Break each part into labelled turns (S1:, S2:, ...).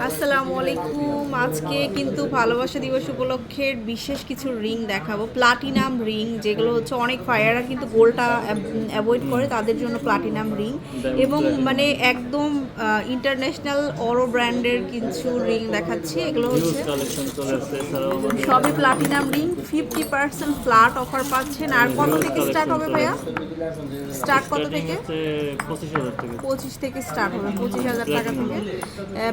S1: আসসালামু আলাইকুম। আজকে কিন্তু ভালোবাসা দিবস উপলক্ষে বিশেষ কিছু রিং দেখাবো। প্লাটিনাম রিং যেগুলো হচ্ছে অনেক ফায়াররা কিন্তু গোলটা অ্যাভয়েড করে তাদের জন্য প্লাটিনাম রিং। এবং মানে একদম ইন্টারন্যাশনাল অরো ব্র্যান্ডের কিছু রিং দেখাচ্ছি। এগুলো হচ্ছে সবই platinum ring. Fifty percent flat offer পাচ্ছেন। আর কত থেকে স্টার্ট হবে ভাইয়া? স্টার্ট কত থেকে?
S2: পঁচিশ থেকে।
S1: স্টার্ট হবে পঁচিশ হাজার টাকা থেকে।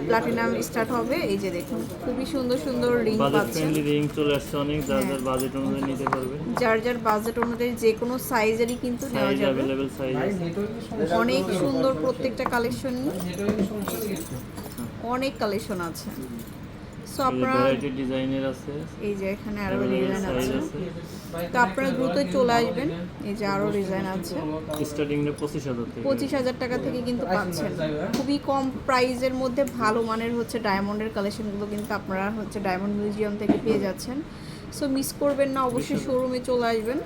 S1: প্লাটিনাম স্টার্ট হবে। এই যে দেখুন খুবই সুন্দর সুন্দর রিং পাচ্ছেন।
S2: রিং চলে আসছে অনেক যার
S1: হ্যাঁ।
S2: যার বাজেট অনুযায়ী নিতে পারবে।
S1: যার যার বাজেট অনুযায়ী যে কোনো সাইজেরই কিন্তু নেওয়া যাবে। অনেক সুন্দর প্রত্যেকটা কালেকশন অনেক কালেকশন আছে। সো আপনারা
S2: ভ্যারাইটি ডিজাইনের আছে।
S1: এই যে এখানে
S2: আরও
S1: ডিজাইন আছে। তো আপনারা চলে আসবেন। এই যে আরও ডিজাইন আছে।
S2: স্টার্টিং এ থেকে।
S1: টাকা থেকে কিন্তু পাচ্ছেন। খুবই কম প্রাইজের মধ্যে ভালো মানের হচ্ছে ডায়মন্ডের কালেকশনগুলো কিন্তু আপনারা হচ্ছে ডায়মন্ড মিউজিয়াম থেকে পেয়ে যাচ্ছেন। সো মিস করবেন না অবশ্যই শোরুমে চলে আসবেন।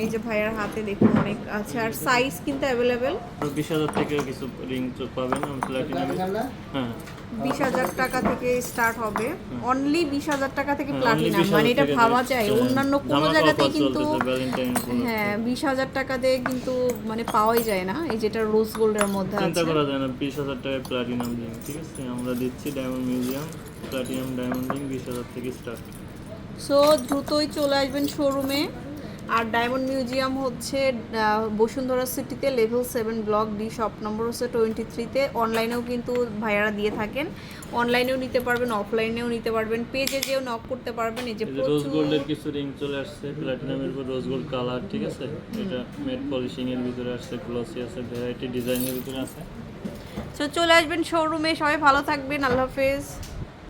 S1: এই যে ভাইয়ার হাতে দেখুন অনেক আছে আর সাইজ কিন্তু অ্যাভেলেবেল
S2: বিশ হাজার থেকে কিছু রিং পাবেন প্লাটিনামে হ্যাঁ।
S1: বিশ হাজার টাকা থেকে স্টার্ট হবে। অনলি বিশ হাজার টাকা থেকে
S2: হ্যাঁ,
S1: প্লাটিনাম মানে এটা ভাবা যায়।
S2: হ্যাঁ,
S1: অন্যান্য কোনো
S2: offer
S1: কিন্তু। হ্যাঁ বিশ হাজার টাকা দিয়ে কিন্তু মানে পাওয়াই যায় না। এই যেটা রোজ গোল্ডের মধ্যে আছে।
S2: চিন্তা করা যায় না বিশ হাজার টাকায় প্লাটিনাম রিং ঠিক আছে? আমরা দিচ্ছি diamond museum platinum diamond ring বিশ হাজার থেকে স্টার্ট
S1: সো দ্রুতই চলে আসবেন শোরুমে আর ডায়মন্ড মিউজিয়াম হচ্ছে বসুন্ধরা সিটিতে level seven block D shop number হচ্ছে টোয়েন্টি থ্রিতে অনলাইনেও কিন্তু ভাইয়ারা দিয়ে থাকেন। অনলাইনেও নিতে পারবেন অফলাইনেও নিতে পারবেন। পেজে যেও নক করতে পারবেন এই যে
S2: রোজ গোল্ডের কিছু রিং চলে আসছে প্লাটিনামের উপর রোজ গোল্ড কালার ঠিক আছে? এটা মেট পলিশিং এর ভিতরে আসছে গ্লসি আছে ভ্যারাইটি ডিজাইনের ভিতরে আছে।
S1: তো চলে আসবেন শোরুমে সবাই ভালো থাকবেন আল্লাহ হাফেজ।